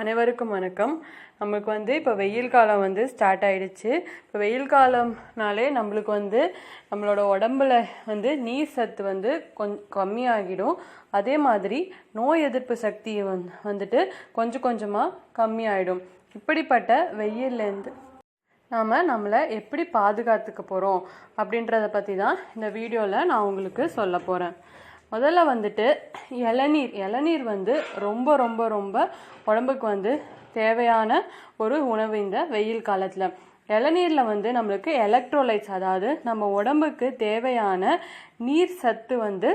அனைவருக்கும் வணக்கம். நமக்கு வந்து இப்போ வெயில் காலம் வந்து ஸ்டார்ட் ஆகிடுச்சு இப்போ வெயில் காலம்னாலே நம்மளுக்கு வந்து நம்மளோட உடம்புல வந்து நீர் சத்து வந்து கொஞ்சம் கம்மியாகிடும். அதே மாதிரி நோய் எதிர்ப்பு சக்தி வந் வந்துட்டு கொஞ்சம் கொஞ்சமாக கம்மியாயிடும். இப்படிப்பட்ட வெயில்லேருந்து நாம் நம்மளை எப்படி பாதுகாத்துக்க போகிறோம் அப்படின்றத பற்றி தான் இந்த வீடியோவில் நான் உங்களுக்கு சொல்ல போகிறேன் முதல்ல வந்துட்டு இளநீர். இளநீர் வந்து ரொம்ப ரொம்ப ரொம்ப உடம்புக்கு வந்து தேவையான ஒரு உணவு இந்த வெயில் காலத்தில். இளநீரில் வந்து நம்மளுக்கு எலக்ட்ரோலைட்ஸ் அதாவது நம்ம உடம்புக்கு தேவையான நீர் சத்து வந்து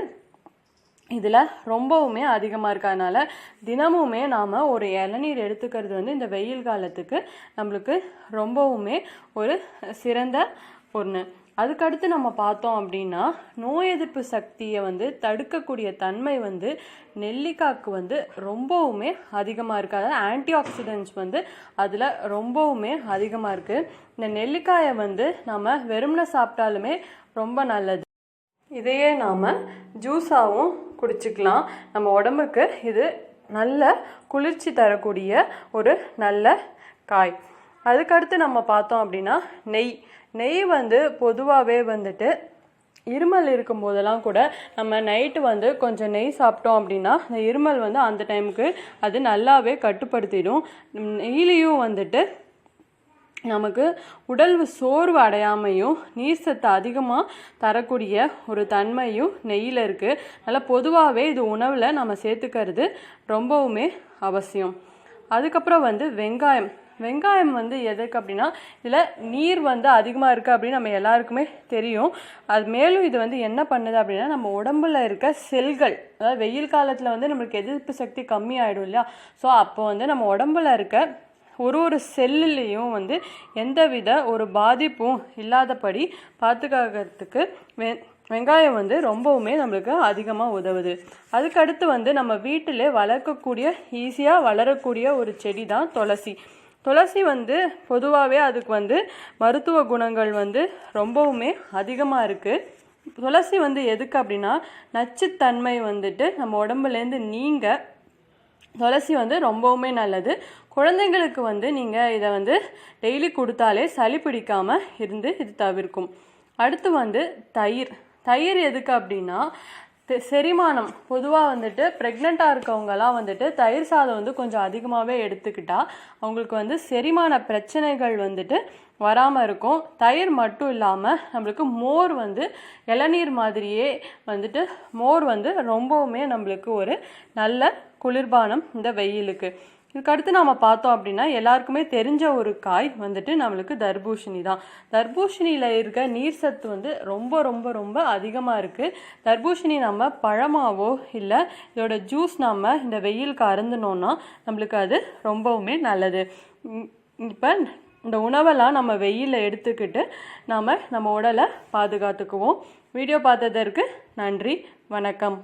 இதில் ரொம்பவுமே அதிகமாக இருக்கிறதுனால தினமுமே நாம் ஒரு இளநீர் எடுத்துக்கிறது வந்து இந்த வெயில் காலத்துக்கு நம்மளுக்கு ரொம்பவுமே ஒரு சிறந்த ஒன்று அதுக்கடுத்து நம்ம பார்த்தோம் அப்படின்னா நோய் எதிர்ப்பு சக்தியை வந்து தடுக்கக்கூடிய தன்மை வந்து நெல்லிக்காய்க்கு வந்து ரொம்பவுமே அதிகமாக இருக்குது அதாவது ஆன்டி ஆக்சிடென்ட்ஸ் வந்து அதில் ரொம்பவுமே அதிகமாக இருக்குது இந்த நெல்லிக்காயை வந்து நம்ம வெறுமனை சாப்பிட்டாலுமே ரொம்ப நல்லது. இதையே நாம் ஜூஸாகவும் குடிச்சிக்கலாம். நம்ம உடம்புக்கு இது நல்ல குளிர்ச்சி தரக்கூடிய ஒரு நல்ல காய். அதுக்கடுத்து நம்ம பார்த்தோம் அப்படின்னா நெய். நெய் வந்து பொதுவாகவே வந்துட்டு இருமல் இருக்கும் போதெல்லாம் கூட நம்ம நைட்டு வந்து கொஞ்சம் நெய் சாப்பிட்டோம் அப்படின்னா அந்த இருமல் வந்து அந்த டைமுக்கு அது நல்லாவே கட்டுப்படுத்திடும். நெய்லேயும் வந்துட்டு நமக்கு உடல் சோர்வு அடையாமையும் நீர் சத்து அதிகமாக தரக்கூடிய ஒரு தன்மையும் நெய்யில் இருக்குது அதனால் பொதுவாகவே இது உணவில் நம்ம சேர்த்துக்கிறது ரொம்பவுமே அவசியம். அதுக்கப்புறம் வந்து வெங்காயம். வெங்காயம் வந்து எதுக்கு அப்படின்னா இதில் நீர் வந்து அதிகமாக இருக்குது அப்படின்னு நம்ம எல்லாருக்குமே தெரியும். அது மேலும் இது வந்து என்ன பண்ணுது அப்படின்னா நம்ம உடம்புல இருக்க செல்கள் அதாவது வெயில் காலத்தில் வந்து நம்மளுக்கு எதிர்ப்பு சக்தி கம்மி ஆகிடும் இல்லையா? ஸோ அப்போ வந்து நம்ம உடம்புல இருக்க ஒரு ஒரு செல்லுலேயும் வந்து எந்தவித ஒரு பாதிப்பும் இல்லாதபடி பார்த்துக்கிறதுக்கு வெ வெங்காயம் வந்து ரொம்பவுமே நம்மளுக்கு அதிகமாக உதவுது. அதுக்கடுத்து வந்து நம்ம வீட்டிலே வளர்க்கக்கூடிய ஈஸியாக வளரக்கூடிய ஒரு செடி தான் துளசி. துளசி வந்து பொதுவாகவே அதுக்கு வந்து மருத்துவ குணங்கள் வந்து ரொம்பவுமே அதிகமாக இருக்குது துளசி வந்து எதுக்கு அப்படின்னா நச்சுத்தன்மை வந்துட்டு நம்ம உடம்புலேருந்து நீங்க துளசி வந்து ரொம்பவுமே நல்லது. குழந்தைங்களுக்கு வந்து நீங்கள் இதை வந்து டெய்லி கொடுத்தாலே சளி பிடிக்காமல் இருந்து இது தவிர்க்கும். அடுத்து வந்து தயிர். தயிர் எதுக்கு அப்படின்னா செரிமானம் பொதுவாக வந்துட்டு ப்ரெக்னெண்ட்டாக இருக்கவங்கலாம் வந்துட்டு தயிர் சாதம் வந்து கொஞ்சம் அதிகமாகவே எடுத்துக்கிட்டால் அவங்களுக்கு வந்து செரிமான பிரச்சனைகள் வந்துட்டு வராமல் இருக்கும். தயிர் மட்டும் இல்லாமல் நம்மளுக்கு மோர் வந்து இளநீர் மாதிரியே வந்துட்டு மோர் வந்து ரொம்பவுமே நம்மளுக்கு ஒரு நல்ல குளிர்பானம் இந்த வெயிலுக்கு. இதுக்கடுத்து நம்ம பார்த்தோம் அப்படின்னா எல்லாருக்குமே தெரிஞ்ச ஒரு காய் வந்துட்டு நம்மளுக்கு தர்பூஷணி தான். தர்பூஷணியில் இருக்க நீர் சத்து வந்து ரொம்ப ரொம்ப ரொம்ப அதிகமாக இருக்குது தர்பூஷணி நம்ம பழமாவோ இல்லை இதோட ஜூஸ் நம்ம இந்த வெயிலுக்கு அருந்தினோன்னா நம்மளுக்கு அது ரொம்பவுமே நல்லது. இப்போ இந்த உணவெல்லாம் நம்ம வெயிலில் எடுத்துக்கிட்டு நாம் நம்ம உடலை பாதுகாத்துக்குவோம். வீடியோ பார்த்ததற்கு நன்றி வணக்கம்.